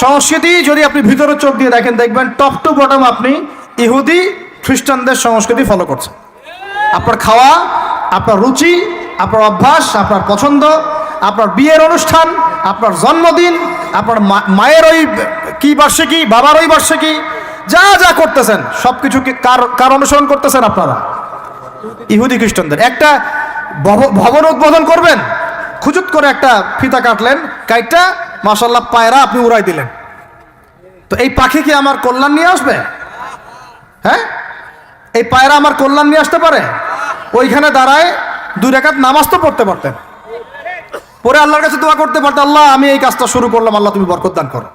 সংস্কৃতি যদি আপনি ভিতরে চোখ দিয়ে দেখেন, দেখবেন টপ টু বটম আপনি ইহুদি, খ্রিস্টানদের সংস্কৃতি ফলো করছেন। আপনার খাওয়া, আপনার রুচি, আপনার অভ্যাস, আপনার পছন্দ, আপনার বিয়ের অনুষ্ঠান, আপনার জন্মদিন, আপনার মায়ের ওই কি বার্ষিকী, বাবার ওই বার্ষিকী, যা যা করতেছেন সব কিছু কার কার অনুসরণ করতেছেন আপনারা? ইহুদি, খ্রিস্টানদের। একটা ভব- ভবন উদ্বোধন করবেন খুচুত করে একটা ফিতা কাটলেন, কাইটটা মাসাল্লাহ পায়রা আপনি উড়াই দিলেন। তো এই পাখি কি আমার কল্যাণ নিয়ে আসবে? হ্যাঁ? এই পায়রা আমার কল্যাণ নিয়ে আসতে পারে? ওইখানে দাঁড়ায় দুই রেখাত নামাজ তো পড়তে পারতেন। পরে আল্লাহর কাছে দোয়া করতে পারতেন, আল্লাহ, আমি এই কাজটা শুরু করলাম, আল্লাহ তুমি বরকত দান করো।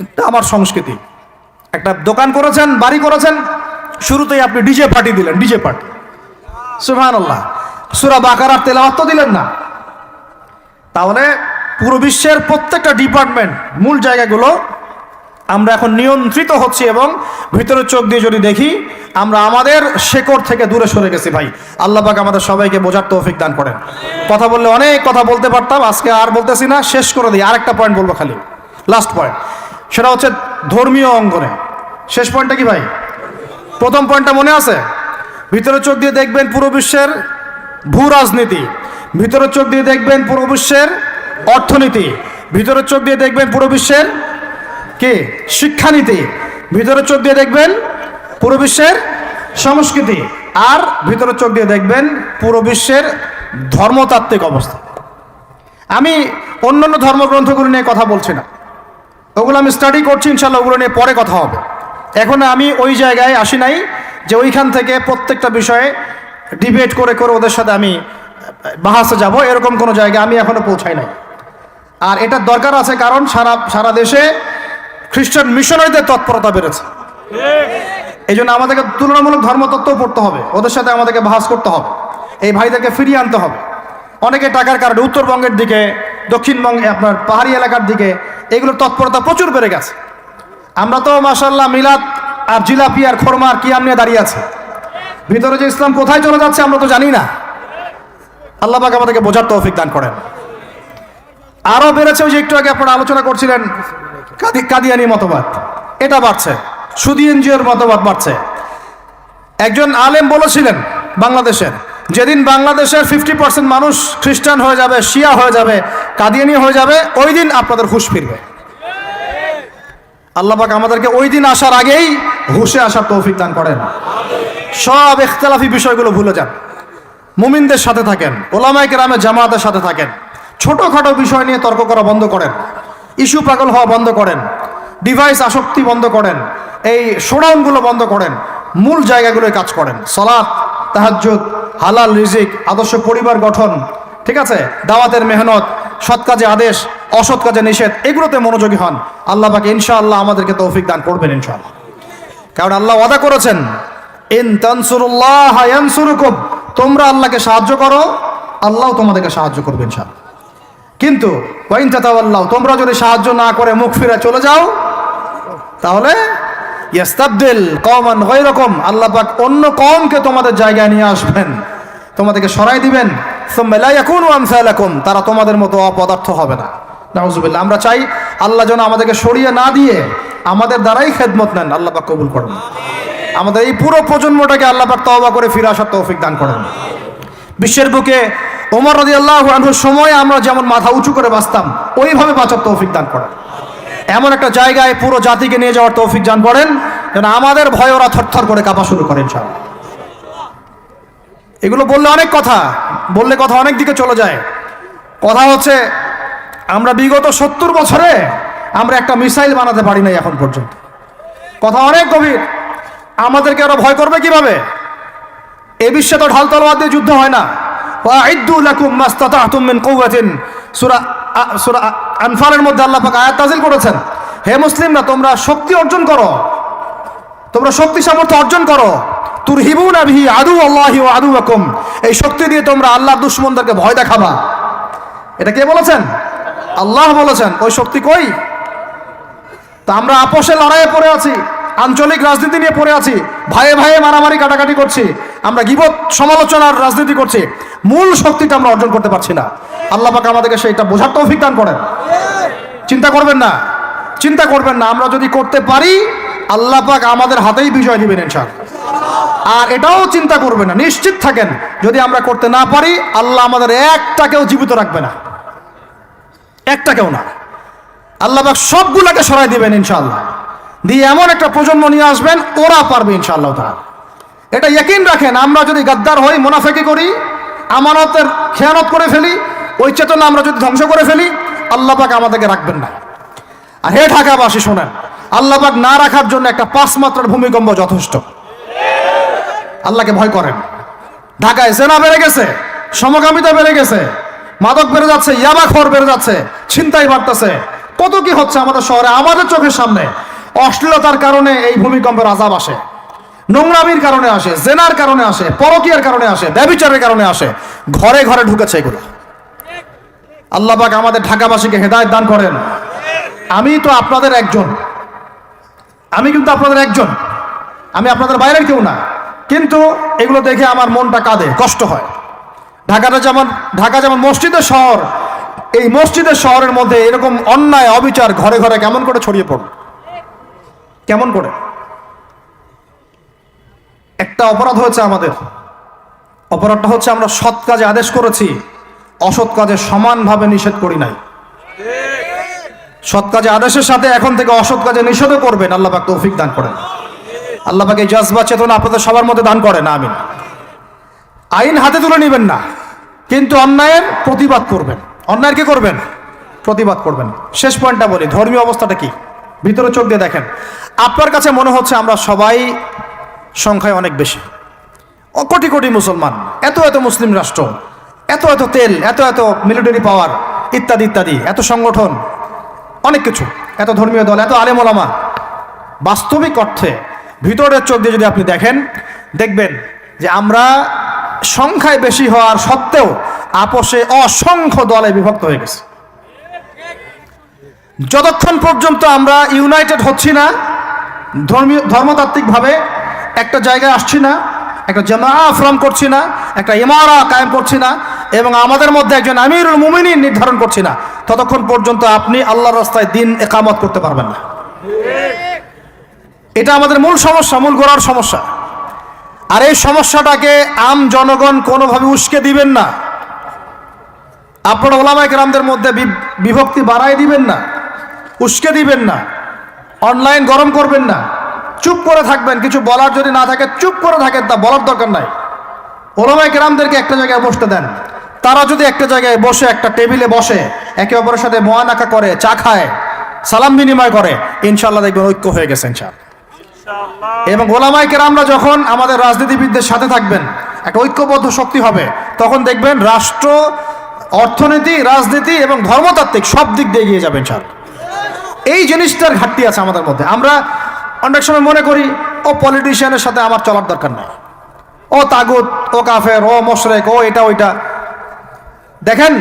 এটা আমার সংস্কৃতি। একটা দোকান করেছেন, বাড়ি করেছেন, শুরুতেই আপনি ডিজে পার্টি দিলেন, ডিজে পার্টি। সুহান আল্লাহ সুরা বাকারার তেলাওয়াত তো দিলেন না। তাহলে পুরো বিশ্বের প্রত্যেকটা ডিপার্টমেন্ট, মূল জায়গাগুলো আমরা এখন নিয়ন্ত্রিত হচ্ছি এবং ভিতরের চোখ দিয়ে যদি দেখি, আমরা আমাদের শেকড় থেকে দূরে সরে গেছি ভাই। আল্লাহ পাক আমাদের সবাইকে বোঝার তৌফিক দান করেন। কথা বললে অনেক কথা বলতে পারতাম, আজকে আর বলতেছি না, শেষ করে দিই। আরেকটা পয়েন্ট বলব খালি। লাস্ট পয়েন্ট সেটা হচ্ছে ধর্মীয় অঙ্গনে। শেষ পয়েন্টটা কি ভাই? প্রথম পয়েন্টটা মনে আছে? ভিতরে চোখ দিয়ে দেখবেন পুরো বিশ্বের ভূ রাজনীতি। ভিতরের চোখ দিয়ে দেখবেন পুরো বিশ্বের অর্থনীতি। ভিতরের চোখ দিয়ে দেখবেন পুরো বিশ্বের কি? শিক্ষানীতি। ভিতরের চোখ দিয়ে দেখবেন পুরো বিশ্বের সংস্কৃতি। আর ভিতরের চোখ দিয়ে দেখবেন পুরো বিশ্বের ধর্মতাত্ত্বিক অবস্থা। আমি অন্যান্য ধর্মগ্রন্থগুলো নিয়ে কথা বলছি না। ওগুলো আমি স্টাডি করছি ইনশাল্লাহ ওগুলো নিয়ে পরে কথা হবে। এখন আমি ওই জায়গায় আসি নাই যে ওইখান থেকে প্রত্যেকটা বিষয়ে ডিবেট করে করে ওদের সাথে আমি বাহাসে যাব। এরকম কোনো জায়গায় আমি এখনও পৌঁছাই নাই। আর এটার দরকার আছে কারণ সারা সারা দেশে খ্রিস্টান মিশনারিদের তৎপরতা বেড়েছে। এই জন্য আমাদেরকে তুলনামূলক ধর্মতত্ত্ব পড়তে হবে। ওদের সাথে আমাদেরকে বাহাস করতে হবে। এই ভাইদেরকে ফিরিয়ে আনতে হবে। অনেকে টাকার কারণে উত্তরবঙ্গের দিকে, দক্ষিণবঙ্গে আপনার পাহাড়ি এলাকার দিকে এগুলোর তৎপরতা প্রচুর বেড়ে গেছে। আমরা তো মাসাল্লাহ মিলাদ আর জিলাপি আর খোরমা আর কিয়াম নিয়ে দাঁড়িয়ে আছে। ভিতরে যে ইসলাম কোথায় চলে যাচ্ছে আমরা তো জানি না। আল্লাহ আমাদেরকে বোঝার তৌফিক দান করেন। আরও বেড়েছে ওই যে একটু আগে আপনারা আলোচনা করছিলেন, কাদি- কাদিয়ানি মতবাদ। এটা বাড়ছে, সুদি এনজিওর মতবাদ বাড়ছে। একজন আলেম বলেছিলেন বাংলাদেশের, যেদিন বাংলাদেশের ফিফটি পার্সেন্ট মানুষ খ্রিস্টান হয়ে যাবে, শিয়া হয়ে যাবে, কাদিয়ানি হয়ে যাবে, ওই দিন আপনাদের হুশ ফিরবে। আল্লাহ পাক আমাদেরকে ওই দিন আসার আগেই হুশে আসার তৌফিক দান করেন। সব ইখতলাফি বিষয়গুলো ভুলে যান। মুমিনদের সাথে থাকেন ওলামাই কেরামে জামাতের সাথে থাকেন। ছোটোখাটো বিষয় নিয়ে তর্ক করা বন্ধ করেন। ইস্যু পাগল হওয়া বন্ধ করেন। ডিভাইস আসক্তি বন্ধ করেন। এই শোডাউনগুলো বন্ধ করেন। মূল জায়গাগুলোয় কাজ করেন। সলাৎ তাহাজ্জুদ, হালাল রিজিক, আদর্শ পরিবার গঠন, ঠিক আছে? দাওয়াতের মেহনত, সৎ কাজে আদেশ, অসৎ কাজে নিষেধ, এগুলোতে মনোযোগী হন। আল্লাহ পাকে ইনশাআল্লাহ আমাদেরকে তৌফিক দান করবেন ইনশাআল্লাহ। কারণ আল্লাহ ওয়াদা করেছেন, ইন তানসুরুল্লাহ তোমরা আল্লাহকে সাহায্য করো, আল্লাহ তোমাদেরকে সাহায্য করবে ইনশাআল্লাহ। কিন্তু ওয়াইন তাতাওয়াল্লাহ তোমরা যদি সাহায্য না করে মুখ ফিরে চলে যাও, তাহলে ইয়াস্তাবদিল গায়রাকুম, আল্লাহ পাক অন্য কমকে তোমাদের জায়গায় নিয়ে আসবেন, তোমাদেরকে সরাই দিবেন তারা তোমাদের মতো অপদার্থ হবে না। নাউজুবিল্লাহ, আমরা চাই আল্লাহ যেন আমাদেরকে সরিয়ে না দিয়ে আমাদের দ্বারাই খেদমত নেন, আল্লাহ পাক কবুল করুন। আমাদের এই পুরো প্রজন্মটাকে আল্লাহ পাক তওবা করে ফিরে আসার তৌফিক দান করেন। বিশ্বের বুকে ওমর রাজি আল্লাহ আনহুর সময় আমরা যেমন মাথা উঁচু করে বাঁচতাম, ওইভাবে বাঁচার তৌফিক দান করেন। এমন একটা জায়গায় পুরো জাতিকে নিয়ে যাওয়ার তৌফিক দান করেন যেন আমাদের ভয় ওরা থরথর করে কাঁপা শুরু করেন সব এগুলো বললে অনেক কথা, বললে কথা অনেক দিকে চলে যায়। কথা হচ্ছে, আমরা বিগত সত্তর বছরে আমরা একটা মিসাইল বানাতে পারি নাই এখন পর্যন্ত। কথা অনেক গভীর, আমাদেরকে ওরা ভয় করবে কীভাবে? এ বিশ্বে তো ঢাল তলোয়ার দিয়ে যুদ্ধ হয় না। আনফালের মধ্যে আল্লাহ পাক আয়াত নাযিল করেছেন। হে মুসলিমরা, তোমরা শক্তি অর্জন করো। তোমরা শক্তি সামর্থ্য অর্জন করো। তুরহিবুনা বিহি আদু আল্লাহি ওয়া আদুয়াকুম এই শক্তি দিয়ে তোমরা আল্লাহর দুশমনদেরকে ভয় দেখাবা। এটা কে বলেছেন? আল্লাহ বলেছেন। ওই শক্তি কই? তা আমরা আপোষে লড়াইয়ে পড়ে আছি, আঞ্চলিক রাজনীতি নিয়ে পড়ে আছি, ভাইয়ে ভাইয়ে মারামারি কাটাকাটি করছি। আমরা গিবত সমালোচনার রাজনীতি করছি। মূল শক্তিটা আমরা অর্জন করতে পারছি না। আল্লাহ পাক আমাদেরকে সেইটা বোঝার তৌফিক দান করেন। চিন্তা করবেন না। চিন্তা করবেন না। আমরা যদি করতে পারি, আল্লাহ পাক আমাদের হাতেই বিজয় দিবেন ইনশাল আর এটাও চিন্তা করবেন না। নিশ্চিত থাকেন, যদি আমরা করতে না পারি, আল্লাহ আমাদের একটাকেও জীবিত রাখবে না। একটাকেও না। আল্লাহ পাক সবগুলাকে সরাই দিবেন ইনশাআল্লাহ। দিয়ে এমন একটা প্রজন্ম নিয়ে আসবেন, ওরা পারবে ইনশাআল্লাহ তাআলা। এটা ইয়কিন রাখেন, আমরা যদি গাদ্দার হই, মুনাফেকি করি, আমানতের খেয়ানত করে ফেলি, ওই চেতনা আমরা যদি ধ্বংস করে ফেলি, আল্লাহ পাক আমাদেরকে রাখবেন না। আর হে ঢাকাবাসী, শোনেন, আল্লাহ পাক না রাখার জন্য একটা পাঁচ মাত্রার ভূমিকম্প যথেষ্ট। আল্লাহকে ভয় করেন। ঢাকায় জেনা বেড়ে গেছে সমকামিতা বেড়ে গেছে, মাদক বেড়ে যাচ্ছে, ইয়াবা খর বেড়ে যাচ্ছে, ছিনতাই বাড়তেছে। কত কি হচ্ছে আমাদের শহরে, আমাদের চোখের সামনে, অশ্লীলতার কারণে এই ভূমিকম্পের আজাব আসে। নোংরামির কারণে আসে, জেনার কারণে আসে, পরকিয়ার কারণে আসে, ব্যবিচারের কারণে আসে, ঘরে ঘরে ঢুকেছে এগুলো। আল্লাহ পাক আমাদের ঢাকাবাসীকে হেদায়ত দান করেন। আমি তো আপনাদের একজন। আমি কিন্তু আপনাদের একজন। আমি আপনাদের বাইরের কেউ না। কিন্তু এগুলো দেখে আমার মনটা কাঁদে, কষ্ট হয়। ঢাকাটা যেমন ঢাকা যেমন মসজিদের শহর, এই মসজিদের শহরের মধ্যে এরকম অন্যায়, অবিচার ঘরে ঘরে কেমন করে ছড়িয়ে পড়ল? কেমন করে? একটা অপরাধ হয়েছে আমাদের। অপরাধটা হচ্ছে আমরা সৎ কাজে আদেশ করেছি, অসৎ কাজে সমানভাবে নিষেধ করি নাই। সৎ কাজে আদেশের সাথে এখন থেকে অসৎ কাজে নিষেধও করবেন, আল্লাহ পাক তৌফিক দান করেন। আল্লাহ পাক এই জজবা চেতনা আপনাদের সবার মধ্যে দান করেন, আমিন। আইন হাতে তুলে নেবেন না, কিন্তু অন্যায়ের প্রতিবাদ করবেন। অন্যায়ের কি করবেন? প্রতিবাদ করবেন। শেষ পয়েন্টটা বলি, ধর্মীয় অবস্থাটা কি? ভিতরে চোখ দিয়ে দেখেন। আপনার কাছে মনে হচ্ছে আমরা সবাই সংখ্যায় অনেক বেশি। কোটি কোটি মুসলমান, এত এত মুসলিম রাষ্ট্র, এত এত তেল, এত এত মিলিটারি পাওয়ার ইত্যাদি ইত্যাদি, এত সংগঠন, অনেক কিছু, এত ধর্মীয় দল, এত আলেমোলামা বাস্তবিক অর্থে ভিতরের চোখ দিয়ে যদি আপনি দেখেন, দেখবেন যে আমরা সংখ্যায় বেশি হওয়ার সত্ত্বেও আপোষে অসংখ্য দলে বিভক্ত হয়ে গেছে। যতক্ষণ পর্যন্ত আমরা ইউনাইটেড হচ্ছি না, ধর্মীয়, ধর্মতাত্ত্বিকভাবে একটা জায়গায় আসছি না, একটা জামা ফর্ম করছি না, একটা ইমারা কায়েম করছি না, এবং আমাদের মধ্যে একজন আমিরুল মুমিনী নির্ধারণ করছি না। ততক্ষণ পর্যন্ত আপনি আল্লাহর রাস্তায় দিন একামত করতে পারবেন না। এটা আমাদের মূল সমস্যা, মূল গোড়ার সমস্যা। আর এই সমস্যাটাকে আম জনগণ কোনোভাবে উস্কে দিবেন না। আপনারা ওলামাইক রামদের মধ্যে বিভক্তি বাড়াই দিবেন না, উস্কে দিবেন না, অনলাইন গরম করবেন না। চুপ করে থাকবেন, কিছু বলার যদি না থাকে, চুপ করে থাকেন, তা বলার দরকার নাই। ওলামাইক গ্রামদেরকে একটা জায়গায় বসতে দেন। তারা যদি একটা জায়গায় বসে, একটা টেবিলে বসে, একে অপরের সাথে মোয়ানাকা করে, চা খায়, সালাম বিনিময় করে ইনশাল্লাহ দেখবেন ঐক্য হয়ে গেছে এবং ওলামাই কেরামরা যখন আমাদের রাজনীতিবিদদের সাথে থাকবেন, একটা ঐক্যবদ্ধ শক্তি হবে, তখন দেখবেন রাষ্ট্র, অর্থনীতি, রাজনীতি এবং ধর্মতাত্ত্বিক সব দিক দিয়ে এগিয়ে যাবেন স্যার এই জিনিসটার ঘাটতি আছে আমাদের মধ্যে। আমরা অনেক সময় মনে করি, ও পলিটিশিয়ানের সাথে আমার চলার দরকার নাই। ও তাগুত, ও কাফের, ও মোশরেক, ও এটা, ওইটা। দেখেন,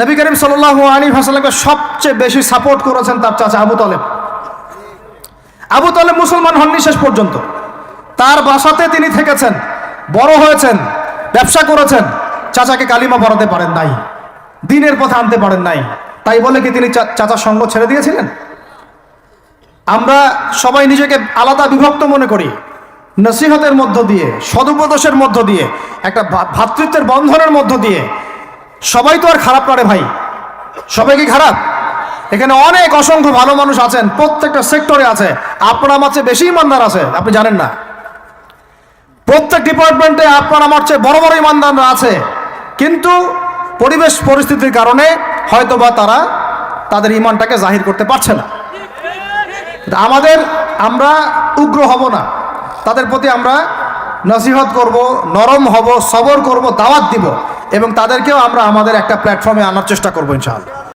নবী করিম সাল্লাহ আলী হাসালামকে সবচেয়ে বেশি সাপোর্ট করেছেন তার চাচা আবু তালেব। আবু তালেব মুসলমান হননি শেষ পর্যন্ত। তার বাসাতে তিনি থেকেছেন, বড় হয়েছেন, ব্যবসা করেছেন। চাচাকে কালিমা পড়াতে পারেন নাই, দিনের পথে আনতে পারেন নাই। তাই বলে কি তিনি চাচার সঙ্গ ছেড়ে দিয়েছিলেন? আমরা সবাই নিজেকে আলাদা বিভক্ত মনে করি, নসিহতের মধ্য দিয়ে, সদুপদেশের মধ্য দিয়ে, একটা ভ্রাতৃত্বের বন্ধনের মধ্য দিয়ে। সবাই তো আর খারাপ করে ভাই। সবাই কি খারাপ? এখানে অনেক অসংখ্য ভালো মানুষ আছেন, প্রত্যেকটা সেক্টরে আছে। আপনার আমার চেয়ে বেশি ইমানদার আছে, আপনি জানেন না। প্রত্যেক ডিপার্টমেন্টে আপনার আমার চেয়ে বড় বড় ইমানদাররা আছে। কিন্তু পরিবেশ পরিস্থিতির কারণে হয়তোবা তারা তাদের ইমানটাকে জাহির করতে পারছে না। আমাদের আমরা উগ্র হব না। তাদের প্রতি আমরা নসিহত করব, নরম হব, সবর করব, দাওয়াত দিব এবং তাদেরকেও আমরা আমাদের একটা প্ল্যাটফর্মে আনার চেষ্টা করব ইনশাআল্লাহ।